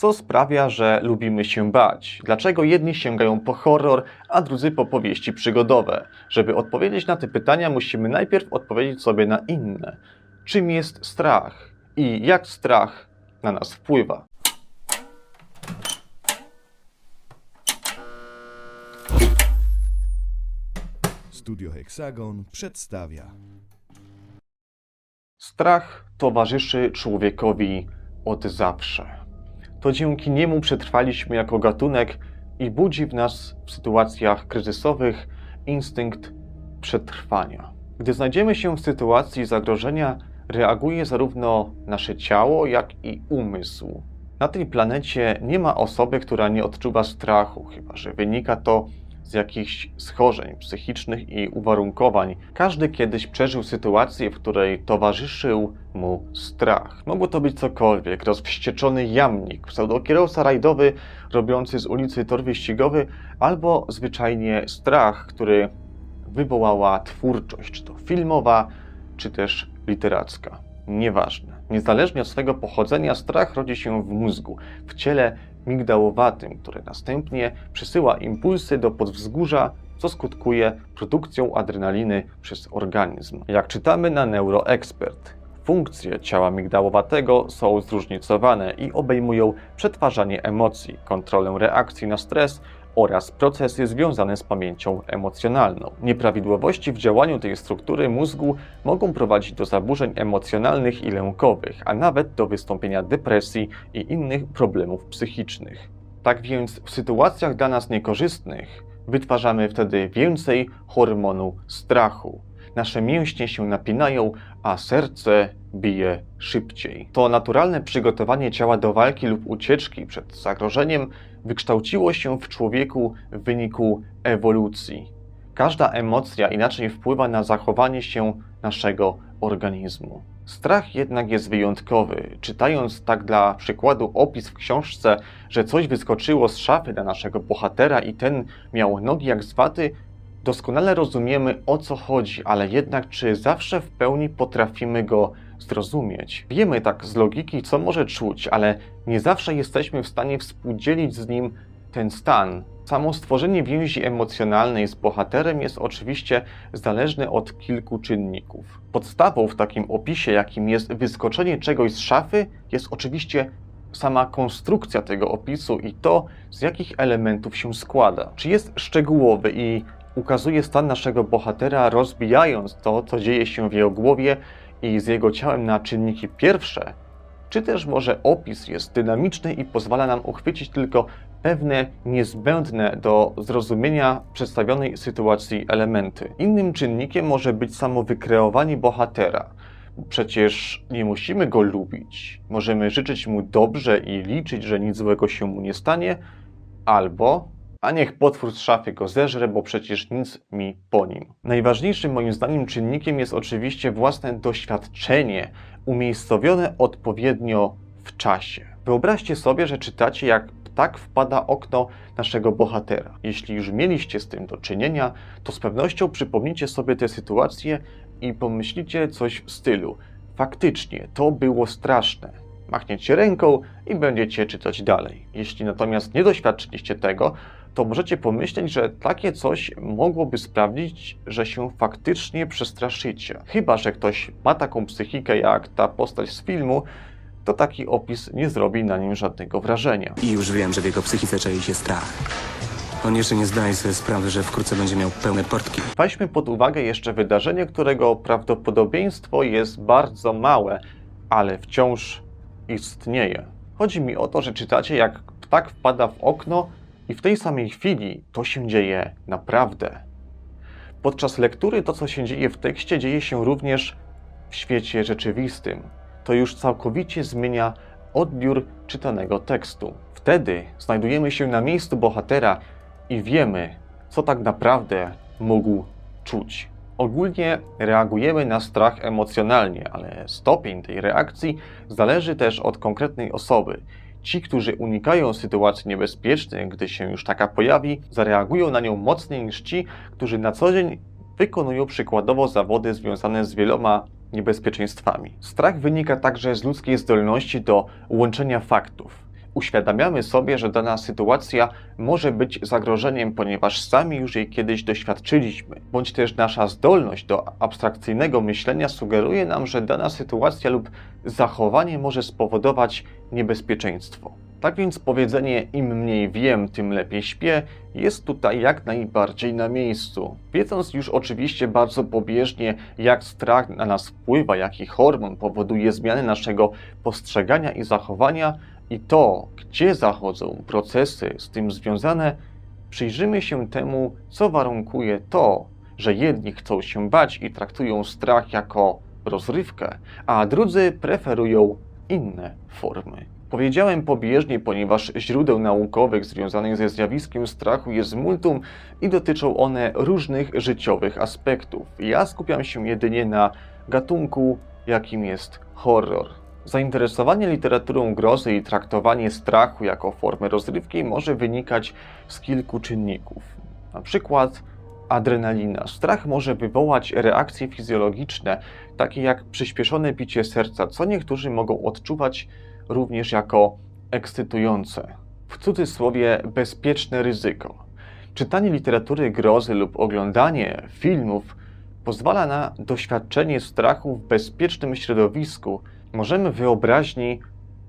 Co sprawia, że lubimy się bać? Dlaczego jedni sięgają po horror, a drudzy po powieści przygodowe? Żeby odpowiedzieć na te pytania, musimy najpierw odpowiedzieć sobie na inne. Czym jest strach i jak strach na nas wpływa? Studio Hexagon przedstawia Strach towarzyszy człowiekowi od zawsze. To dzięki niemu przetrwaliśmy jako gatunek i budzi w nas w sytuacjach kryzysowych instynkt przetrwania. Gdy znajdziemy się w sytuacji zagrożenia, reaguje zarówno nasze ciało, jak i umysł. Na tej planecie nie ma osoby, która nie odczuwa strachu, chyba że wynika to z jakichś schorzeń psychicznych i uwarunkowań. Każdy kiedyś przeżył sytuację, w której towarzyszył mu strach. Mogło to być cokolwiek, rozwścieczony jamnik, pseudokierowca rajdowy robiący z ulicy tor wyścigowy, albo zwyczajnie strach, który wywołała twórczość, czy to filmowa, czy też literacka. Nieważne. Niezależnie od swego pochodzenia, strach rodzi się w mózgu, w ciele migdałowatym, które następnie przesyła impulsy do podwzgórza, co skutkuje produkcją adrenaliny przez organizm. Jak czytamy na NeuroExpert, funkcje ciała migdałowatego są zróżnicowane i obejmują przetwarzanie emocji, kontrolę reakcji na stres oraz procesy związane z pamięcią emocjonalną. Nieprawidłowości w działaniu tej struktury mózgu mogą prowadzić do zaburzeń emocjonalnych i lękowych, a nawet do wystąpienia depresji i innych problemów psychicznych. Tak więc w sytuacjach dla nas niekorzystnych wytwarzamy wtedy więcej hormonu strachu. Nasze mięśnie się napinają, a serce bije szybciej. To naturalne przygotowanie ciała do walki lub ucieczki przed zagrożeniem wykształciło się w człowieku w wyniku ewolucji. Każda emocja inaczej wpływa na zachowanie się naszego organizmu. Strach jednak jest wyjątkowy. Czytając tak dla przykładu opis w książce, że coś wyskoczyło z szafy na naszego bohatera i ten miał nogi jak z waty, doskonale rozumiemy o co chodzi, ale jednak czy zawsze w pełni potrafimy go zrozumieć? Wiemy tak z logiki, co może czuć, ale nie zawsze jesteśmy w stanie współdzielić z nim ten stan. Samo stworzenie więzi emocjonalnej z bohaterem jest oczywiście zależne od kilku czynników. Podstawą w takim opisie, jakim jest wyskoczenie czegoś z szafy, jest oczywiście sama konstrukcja tego opisu i to, z jakich elementów się składa. Czy jest szczegółowy i ukazuje stan naszego bohatera, rozbijając to, co dzieje się w jego głowie i z jego ciałem na czynniki pierwsze, czy też może opis jest dynamiczny i pozwala nam uchwycić tylko pewne niezbędne do zrozumienia przedstawionej sytuacji elementy. Innym czynnikiem może być samo wykreowanie bohatera. Przecież nie musimy go lubić. Możemy życzyć mu dobrze i liczyć, że nic złego się mu nie stanie, albo a niech potwór z szafy go zeżre, bo przecież nic mi po nim. Najważniejszym moim zdaniem czynnikiem jest oczywiście własne doświadczenie, umiejscowione odpowiednio w czasie. Wyobraźcie sobie, że czytacie, jak ptak wpada okno naszego bohatera. Jeśli już mieliście z tym do czynienia, to z pewnością przypomnicie sobie tę sytuację i pomyślicie coś w stylu: faktycznie, to było straszne. Machniecie ręką i będziecie czytać dalej. Jeśli natomiast nie doświadczyliście tego, to możecie pomyśleć, że takie coś mogłoby sprawić, że się faktycznie przestraszycie. Chyba, że ktoś ma taką psychikę jak ta postać z filmu, to taki opis nie zrobi na nim żadnego wrażenia. I już wiem, że w jego psychice czai się strach. On jeszcze nie zdaje sobie sprawy, że wkrótce będzie miał pełne portki. Weźmy pod uwagę jeszcze wydarzenie, którego prawdopodobieństwo jest bardzo małe, ale wciąż istnieje. Chodzi mi o to, że czytacie, jak ptak wpada w okno i w tej samej chwili to się dzieje naprawdę. Podczas lektury to, co się dzieje w tekście, dzieje się również w świecie rzeczywistym. To już całkowicie zmienia odbiór czytanego tekstu. Wtedy znajdujemy się na miejscu bohatera i wiemy, co tak naprawdę mógł czuć. Ogólnie reagujemy na strach emocjonalnie, ale stopień tej reakcji zależy też od konkretnej osoby. Ci, którzy unikają sytuacji niebezpiecznych, gdy się już taka pojawi, zareagują na nią mocniej niż ci, którzy na co dzień wykonują przykładowo zawody związane z wieloma niebezpieczeństwami. Strach wynika także z ludzkiej zdolności do łączenia faktów. Uświadamiamy sobie, że dana sytuacja może być zagrożeniem, ponieważ sami już jej kiedyś doświadczyliśmy, bądź też nasza zdolność do abstrakcyjnego myślenia sugeruje nam, że dana sytuacja lub zachowanie może spowodować niebezpieczeństwo. Tak więc powiedzenie im mniej wiem, tym lepiej śpię jest tutaj jak najbardziej na miejscu. Wiedząc już oczywiście bardzo pobieżnie, jak strach na nas wpływa, jaki hormon powoduje zmiany naszego postrzegania i zachowania i to, gdzie zachodzą procesy z tym związane, przyjrzymy się temu, co warunkuje to, że jedni chcą się bać i traktują strach jako rozrywkę, a drudzy preferują inne formy. Powiedziałem pobieżnie, ponieważ źródeł naukowych związanych ze zjawiskiem strachu jest multum i dotyczą one różnych życiowych aspektów. Ja skupiam się jedynie na gatunku, jakim jest horror. Zainteresowanie literaturą grozy i traktowanie strachu jako formy rozrywki może wynikać z kilku czynników. Na przykład adrenalina. Strach może wywołać reakcje fizjologiczne, takie jak przyspieszone bicie serca, co niektórzy mogą odczuwać również jako ekscytujące. W cudzysłowie bezpieczne ryzyko. Czytanie literatury grozy lub oglądanie filmów pozwala na doświadczenie strachu w bezpiecznym środowisku. Możemy wyobraźni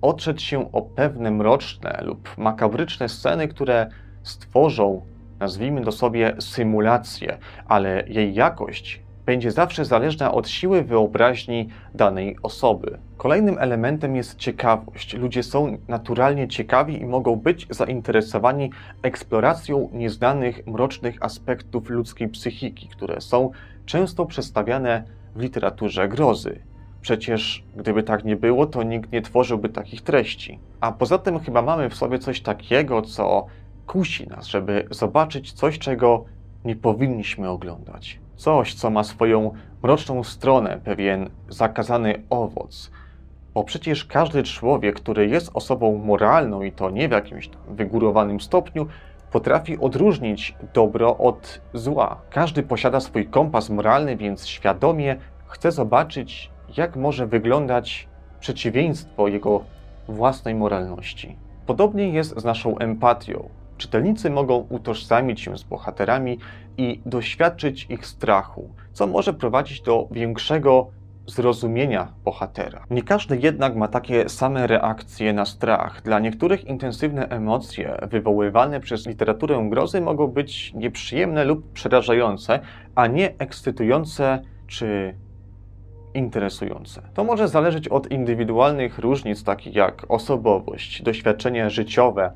otrzeć się o pewne mroczne lub makabryczne sceny, które stworzą, nazwijmy to sobie, symulację, ale jej jakość będzie zawsze zależna od siły wyobraźni danej osoby. Kolejnym elementem jest ciekawość. Ludzie są naturalnie ciekawi i mogą być zainteresowani eksploracją nieznanych, mrocznych aspektów ludzkiej psychiki, które są często przedstawiane w literaturze grozy. Przecież gdyby tak nie było, to nikt nie tworzyłby takich treści. A poza tym chyba mamy w sobie coś takiego, co kusi nas, żeby zobaczyć coś, czego nie powinniśmy oglądać. Coś, co ma swoją mroczną stronę, pewien zakazany owoc. Bo przecież każdy człowiek, który jest osobą moralną i to nie w jakimś wygórowanym stopniu, potrafi odróżnić dobro od zła. Każdy posiada swój kompas moralny, więc świadomie chce zobaczyć, jak może wyglądać przeciwieństwo jego własnej moralności. Podobnie jest z naszą empatią. Czytelnicy mogą utożsamić się z bohaterami i doświadczyć ich strachu, co może prowadzić do większego zrozumienia bohatera. Nie każdy jednak ma takie same reakcje na strach. Dla niektórych intensywne emocje wywoływane przez literaturę grozy mogą być nieprzyjemne lub przerażające, a nie ekscytujące czy interesujące. To może zależeć od indywidualnych różnic, takich jak osobowość, doświadczenia życiowe,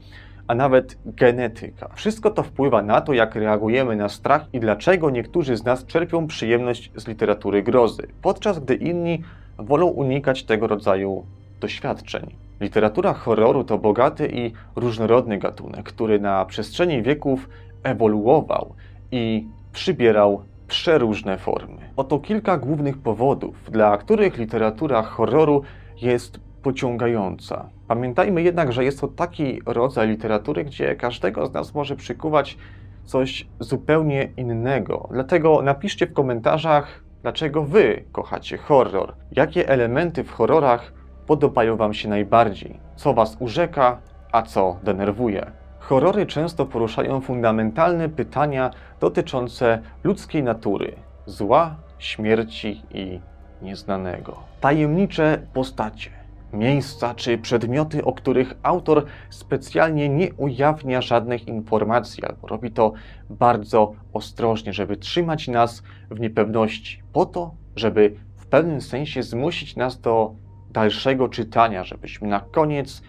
a nawet genetyka. Wszystko to wpływa na to, jak reagujemy na strach i dlaczego niektórzy z nas czerpią przyjemność z literatury grozy, podczas gdy inni wolą unikać tego rodzaju doświadczeń. Literatura horroru to bogaty i różnorodny gatunek, który na przestrzeni wieków ewoluował i przybierał przeróżne formy. Oto kilka głównych powodów, dla których literatura horroru jest pociągająca. Pamiętajmy jednak, że jest to taki rodzaj literatury, gdzie każdego z nas może przykuwać coś zupełnie innego. Dlatego napiszcie w komentarzach, dlaczego wy kochacie horror. Jakie elementy w horrorach podobają wam się najbardziej? Co was urzeka, a co denerwuje? Horrory często poruszają fundamentalne pytania dotyczące ludzkiej natury, zła, śmierci i nieznanego. Tajemnicze postacie miejsca czy przedmioty, o których autor specjalnie nie ujawnia żadnych informacji, albo robi to bardzo ostrożnie, żeby trzymać nas w niepewności, po to, żeby w pewnym sensie zmusić nas do dalszego czytania, żebyśmy na koniec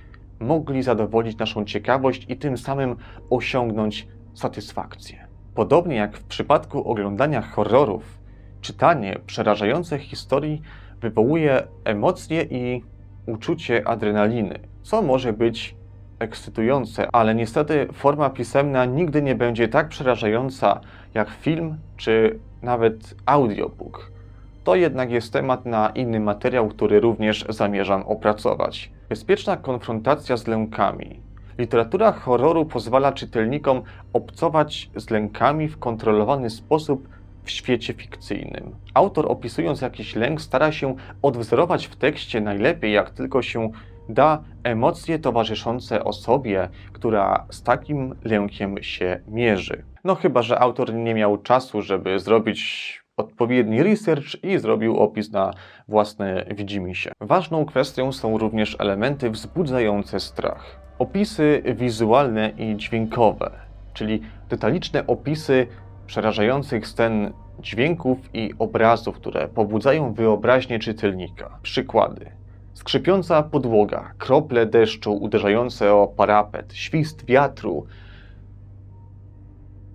mogli zadowolić naszą ciekawość i tym samym osiągnąć satysfakcję. Podobnie jak w przypadku oglądania horrorów, czytanie przerażających historii wywołuje emocje i uczucie adrenaliny, co może być ekscytujące, ale niestety forma pisemna nigdy nie będzie tak przerażająca jak film czy nawet audiobook. To jednak jest temat na inny materiał, który również zamierzam opracować. Bezpieczna konfrontacja z lękami. Literatura horroru pozwala czytelnikom obcować z lękami w kontrolowany sposób w świecie fikcyjnym. Autor opisując jakiś lęk stara się odwzorować w tekście najlepiej jak tylko się da emocje towarzyszące osobie, która z takim lękiem się mierzy. No chyba, że autor nie miał czasu, żeby zrobić odpowiedni research i zrobił opis na własne widzimisię. Ważną kwestią są również elementy wzbudzające strach. Opisy wizualne i dźwiękowe, czyli detaliczne opisy przerażających scen dźwięków i obrazów, które pobudzają wyobraźnię czytelnika. Przykłady. Skrzypiąca podłoga, krople deszczu uderzające o parapet, świst wiatru,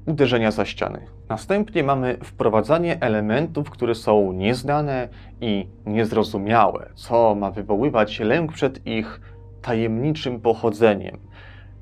uderzenia za ściany. Następnie mamy wprowadzanie elementów, które są nieznane i niezrozumiałe, co ma wywoływać lęk przed ich tajemniczym pochodzeniem,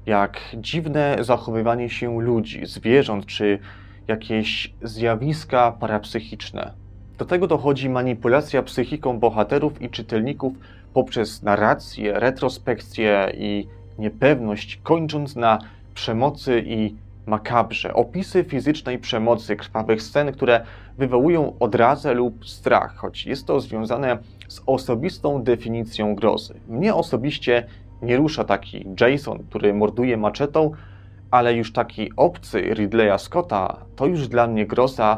jak dziwne zachowywanie się ludzi, zwierząt czy jakieś zjawiska parapsychiczne. Do tego dochodzi manipulacja psychiką bohaterów i czytelników poprzez narrację, retrospekcję i niepewność, kończąc na przemocy i makabrze. Opisy fizycznej przemocy, krwawych scen, które wywołują odrazę lub strach, choć jest to związane z osobistą definicją grozy. Mnie osobiście nie rusza taki Jason, który morduje maczetą, ale już taki obcy Ridleya Scotta to już dla mnie groza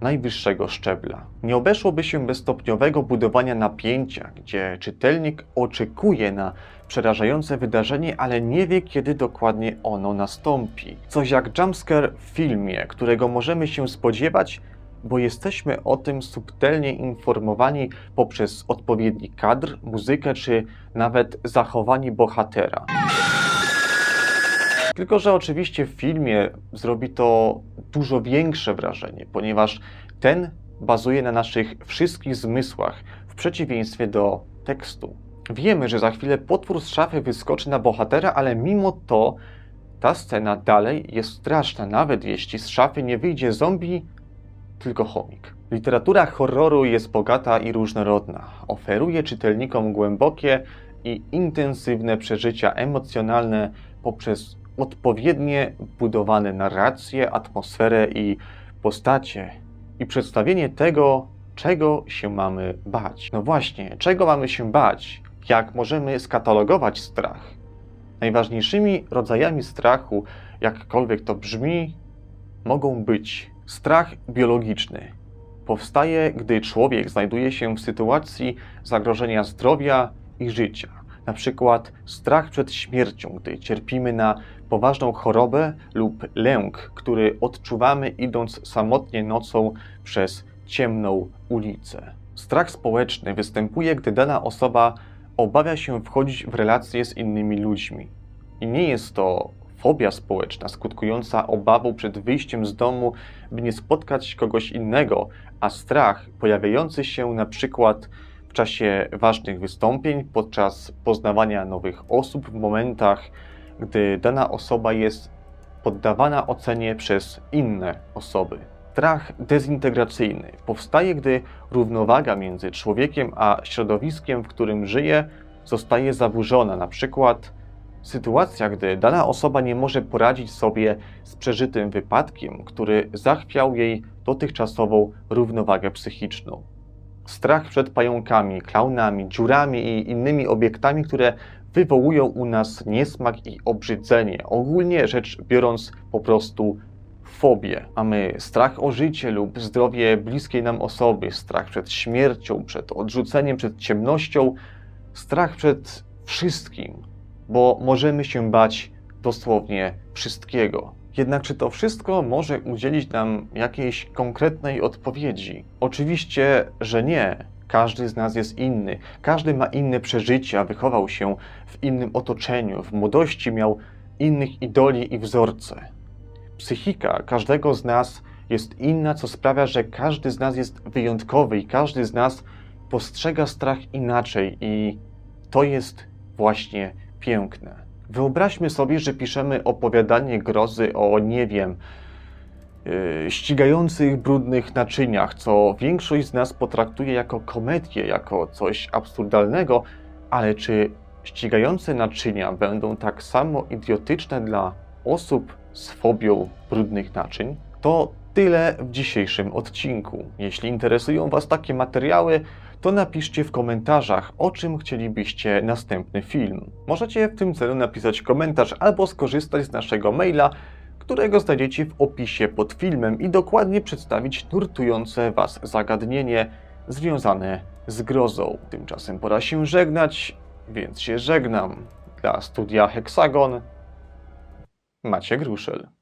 najwyższego szczebla. Nie obeszłoby się bez stopniowego budowania napięcia, gdzie czytelnik oczekuje na przerażające wydarzenie, ale nie wie, kiedy dokładnie ono nastąpi. Coś jak jumpscare w filmie, którego możemy się spodziewać, bo jesteśmy o tym subtelnie informowani poprzez odpowiedni kadr, muzykę czy nawet zachowanie bohatera. Tylko, że oczywiście w filmie zrobi to dużo większe wrażenie, ponieważ ten bazuje na naszych wszystkich zmysłach, w przeciwieństwie do tekstu. Wiemy, że za chwilę potwór z szafy wyskoczy na bohatera, ale mimo to ta scena dalej jest straszna, nawet jeśli z szafy nie wyjdzie zombie, tylko chomik. Literatura horroru jest bogata i różnorodna. Oferuje czytelnikom głębokie i intensywne przeżycia emocjonalne poprzez odpowiednie budowane narracje, atmosferę i postacie i przedstawienie tego, czego się mamy bać. No właśnie, czego mamy się bać? Jak możemy skatalogować strach? Najważniejszymi rodzajami strachu, jakkolwiek to brzmi, mogą być strach biologiczny. Powstaje, gdy człowiek znajduje się w sytuacji zagrożenia zdrowia i życia. Na przykład strach przed śmiercią, gdy cierpimy na poważną chorobę lub lęk, który odczuwamy idąc samotnie nocą przez ciemną ulicę. Strach społeczny występuje, gdy dana osoba obawia się wchodzić w relacje z innymi ludźmi. I nie jest to fobia społeczna skutkująca obawą przed wyjściem z domu, by nie spotkać kogoś innego, a strach pojawiający się na przykład w czasie ważnych wystąpień, podczas poznawania nowych osób, w momentach, gdy dana osoba jest poddawana ocenie przez inne osoby. Strach dezintegracyjny powstaje, gdy równowaga między człowiekiem a środowiskiem, w którym żyje, zostaje zaburzona. Na przykład sytuacja, gdy dana osoba nie może poradzić sobie z przeżytym wypadkiem, który zachwiał jej dotychczasową równowagę psychiczną. Strach przed pająkami, klaunami, dziurami i innymi obiektami, które wywołują u nas niesmak i obrzydzenie. Ogólnie rzecz biorąc, po prostu fobię. Mamy strach o życie lub zdrowie bliskiej nam osoby, strach przed śmiercią, przed odrzuceniem, przed ciemnością, strach przed wszystkim, bo możemy się bać dosłownie wszystkiego. Jednak czy to wszystko może udzielić nam jakiejś konkretnej odpowiedzi? Oczywiście, że nie. Każdy z nas jest inny, każdy ma inne przeżycia, wychował się w innym otoczeniu, w młodości miał innych idoli i wzorce. Psychika każdego z nas jest inna, co sprawia, że każdy z nas jest wyjątkowy i każdy z nas postrzega strach inaczej, i to jest właśnie piękne. Wyobraźmy sobie, że piszemy opowiadanie grozy o, nie wiem, ścigających brudnych naczyniach, co większość z nas potraktuje jako komedię, jako coś absurdalnego, ale czy ścigające naczynia będą tak samo idiotyczne dla osób z fobią brudnych naczyń? To Tyle w dzisiejszym odcinku. Jeśli interesują Was takie materiały, to napiszcie w komentarzach, o czym chcielibyście następny film. Możecie w tym celu napisać komentarz albo skorzystać z naszego maila, którego znajdziecie w opisie pod filmem i dokładnie przedstawić nurtujące Was zagadnienie związane z grozą. Tymczasem pora się żegnać, więc się żegnam. Dla studia Hexagon Maciek Ruszel.